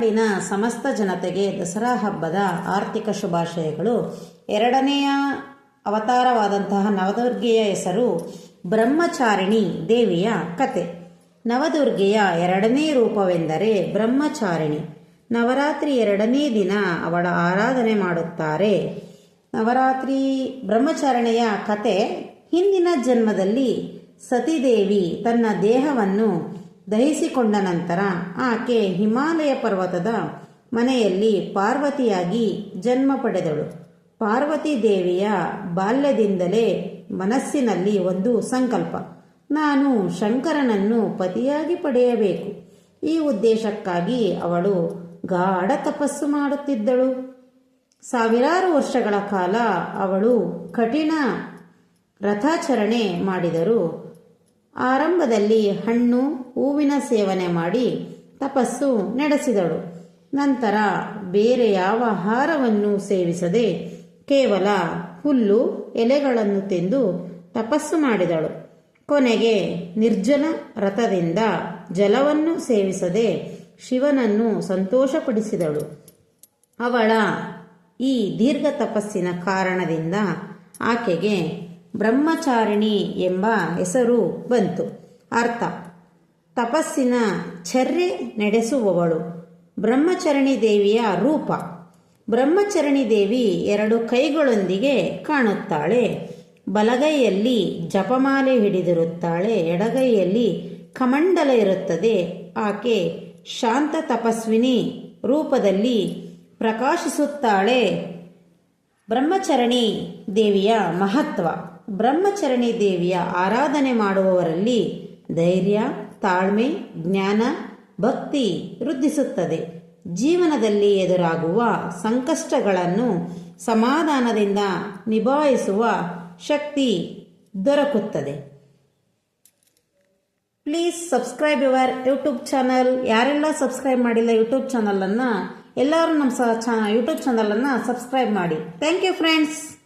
ನಾಡಿನ ಸಮಸ್ತ ಜನತೆಗೆ ದಸರಾ ಹಬ್ಬದ ಆರ್ಥಿಕ ಶುಭಾಶಯಗಳು. ಎರಡನೆಯ ಅವತಾರವಾದಂತಹ ನವದುರ್ಗೆಯ ಹೆಸರು ಬ್ರಹ್ಮಚಾರಿಣಿ ದೇವಿಯ ಕತೆ. ನವದುರ್ಗೆಯ ಎರಡನೇ ರೂಪವೆಂದರೆ ಬ್ರಹ್ಮಚಾರಿಣಿ. ನವರಾತ್ರಿ ಎರಡನೇ ದಿನ ಅವಳ ಆರಾಧನೆ ಮಾಡುತ್ತಾರೆ. ನವರಾತ್ರಿ ಬ್ರಹ್ಮಚಾರಣೆಯ ಕತೆ, ಹಿಂದಿನ ಜನ್ಮದಲ್ಲಿ ಸತಿದೇವಿ ತನ್ನ ದೇಹವನ್ನು ದಹಿಸಿಕೊಂಡ ನಂತರ ಆಕೆ ಹಿಮಾಲಯ ಪರ್ವತದ ಮನೆಯಲ್ಲಿ ಪಾರ್ವತಿಯಾಗಿ ಜನ್ಮ ಪಡೆದಳು. ಪಾರ್ವತಿ ದೇವಿಯ ಬಾಲ್ಯದಿಂದಲೇ ಮನಸ್ಸಿನಲ್ಲಿ ಒಂದು ಸಂಕಲ್ಪ. ನಾನು ಶಂಕರನನ್ನು ಪತಿಯಾಗಿ ಪಡೆಯಬೇಕು. ಈ ಉದ್ದೇಶಕ್ಕಾಗಿ ಅವಳು ಗಾಢ ತಪಸ್ಸು ಮಾಡುತ್ತಿದ್ದಳು. ಸಾವಿರಾರು ವರ್ಷಗಳ ಕಾಲ ಅವಳು ಕಠಿಣ ರಥಾಚರಣೆ ಮಾಡಿದರು ಆರಂಭದಲ್ಲಿ ಹಣ್ಣು, ಹೂವಿನ ಸೇವನೆ ಮಾಡಿ ತಪಸ್ಸು ನಡೆಸಿದಳು. ನಂತರ ಬೇರೆ ಯಾವ ಆಹಾರವನ್ನು ಸೇವಿಸದೆ ಕೇವಲ ಹುಲ್ಲು, ಎಲೆಗಳನ್ನು ತಿಂದು ತಪಸ್ಸು ಮಾಡಿದಳು. ಕೊನೆಗೆ ನಿರ್ಜನ ರಥದಿಂದ ಜಲವನ್ನು ಸೇವಿಸದೆ ಶಿವನನ್ನು ಸಂತೋಷಪಡಿಸಿದಳು. ಅವಳ ಈ ದೀರ್ಘ ತಪಸ್ಸಿನ ಕಾರಣದಿಂದ ಆಕೆಗೆ ಬ್ರಹ್ಮಚಾರಿಣಿ ಎಂಬ ಹೆಸರು ಬಂತು. ಅರ್ಥ. ತಪಸ್ಸಿನ ಚರ್ರೆ ನಡೆಸುವವಳು. ಬ್ರಹ್ಮಚರಣಿ ದೇವಿಯ ರೂಪ. ಬ್ರಹ್ಮಚರಣಿ ದೇವಿ ಎರಡು ಕೈಗಳೊಂದಿಗೆ ಕಾಣುತ್ತಾಳೆ. ಬಲಗೈಯಲ್ಲಿ ಜಪಮಾಲೆ ಹಿಡಿದಿರುತ್ತಾಳೆ. ಎಡಗೈಯಲ್ಲಿ ಕಮಂಡಲ ಇರುತ್ತದೆ. ಆಕೆ ಶಾಂತ ತಪಸ್ವಿನಿ ರೂಪದಲ್ಲಿ ಪ್ರಕಾಶಿಸುತ್ತಾಳೆ. ಬ್ರಹ್ಮಚರಣಿ ದೇವಿಯ ಮಹತ್ವ. ಬ್ರಹ್ಮಚರಣಿ ದೇವಿಯ ಆರಾಧನೆ ಮಾಡುವವರಲ್ಲಿ ಧೈರ್ಯ, ತಾಳ್ಮೆ, ಜ್ಞಾನ, ಭಕ್ತಿ ವೃದ್ಧಿಸುತ್ತದೆ. ಜೀವನದಲ್ಲಿ ಎದುರಾಗುವ ಸಂಕಷ್ಟಗಳನ್ನು ಸಮಾಧಾನದಿಂದ ನಿಭಾಯಿಸುವ ಶಕ್ತಿ ದೊರಕುತ್ತದೆ. Please subscribe your YouTube channel. ಯಾರೆಲ್ಲ ಸಬ್ಸ್ಕ್ರೈಬ್ ಮಾಡಿಲ್ಲ ಯೂಟ್ಯೂಬ್ ಚಾನಲನ್ನು, ಎಲ್ಲರೂ ನಮ್ಮ ಸ ಯೂಟ್ಯೂಬ್ ಚಾನಲನ್ನು ಸಬ್ಸ್ಕ್ರೈಬ್ ಮಾಡಿ. Thank you friends.